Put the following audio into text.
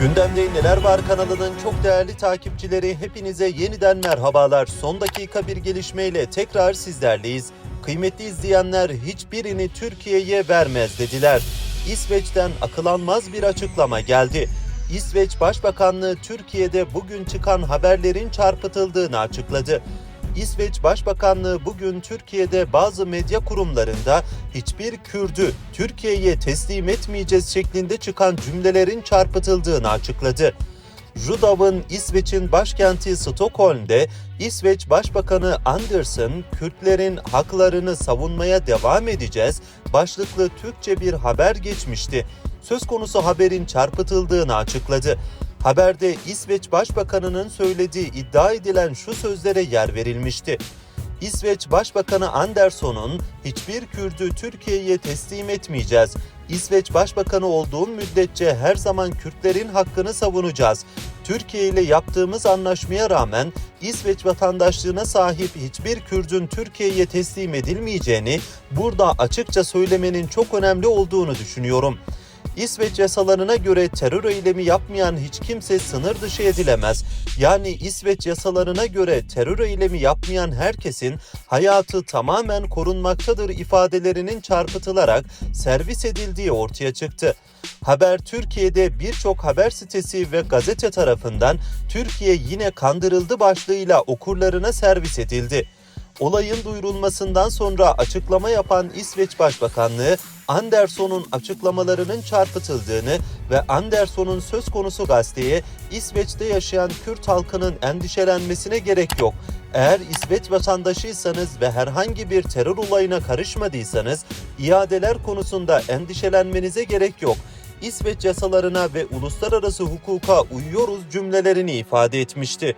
Gündemde Neler Var kanalının çok değerli takipçileri hepinize yeniden merhabalar. Son dakika bir gelişmeyle tekrar sizlerleyiz. Kıymetli izleyenler hiçbirini Türkiye'ye vermez dediler. İsveç'ten akılanmaz bir açıklama geldi. İsveç Başbakanlığı Türkiye'de bugün çıkan haberlerin çarpıtıldığını açıkladı. İsveç Başbakanlığı bugün Türkiye'de bazı medya kurumlarında hiçbir Kürdü Türkiye'ye teslim etmeyeceğiz şeklinde çıkan cümlelerin çarpıtıldığını açıkladı. Rudav'ın İsveç'in başkenti Stockholm'de İsveç Başbakanı Andersson Kürtlerin haklarını savunmaya devam edeceğiz başlıklı Türkçe bir haber geçmişti. Söz konusu haberin çarpıtıldığını açıkladı. Haberde İsveç Başbakanı'nın söylediği iddia edilen şu sözlere yer verilmişti. İsveç Başbakanı Andersson'un hiçbir Kürdü Türkiye'ye teslim etmeyeceğiz. İsveç Başbakanı olduğum müddetçe her zaman Kürtlerin hakkını savunacağız. Türkiye ile yaptığımız anlaşmaya rağmen İsveç vatandaşlığına sahip hiçbir Kürdün Türkiye'ye teslim edilmeyeceğini burada açıkça söylemenin çok önemli olduğunu düşünüyorum. İsveç yasalarına göre terör eylemi yapmayan hiç kimse sınır dışı edilemez. Yani İsveç yasalarına göre terör eylemi yapmayan herkesin hayatı tamamen korunmaktadır ifadelerinin çarpıtılarak servis edildiği ortaya çıktı. Haber Türkiye'de birçok haber sitesi ve gazete tarafından Türkiye yine kandırıldı başlığıyla okurlarına servis edildi. Olayın duyurulmasından sonra açıklama yapan İsveç Başbakanlığı, Andersson'un açıklamalarının çarpıtıldığını ve Andersson'un söz konusu gazeteye İsveç'te yaşayan Kürt halkının endişelenmesine gerek yok. Eğer İsveç vatandaşıysanız ve herhangi bir terör olayına karışmadıysanız iadeler konusunda endişelenmenize gerek yok. İsveç yasalarına ve uluslararası hukuka uyuyoruz cümlelerini ifade etmişti.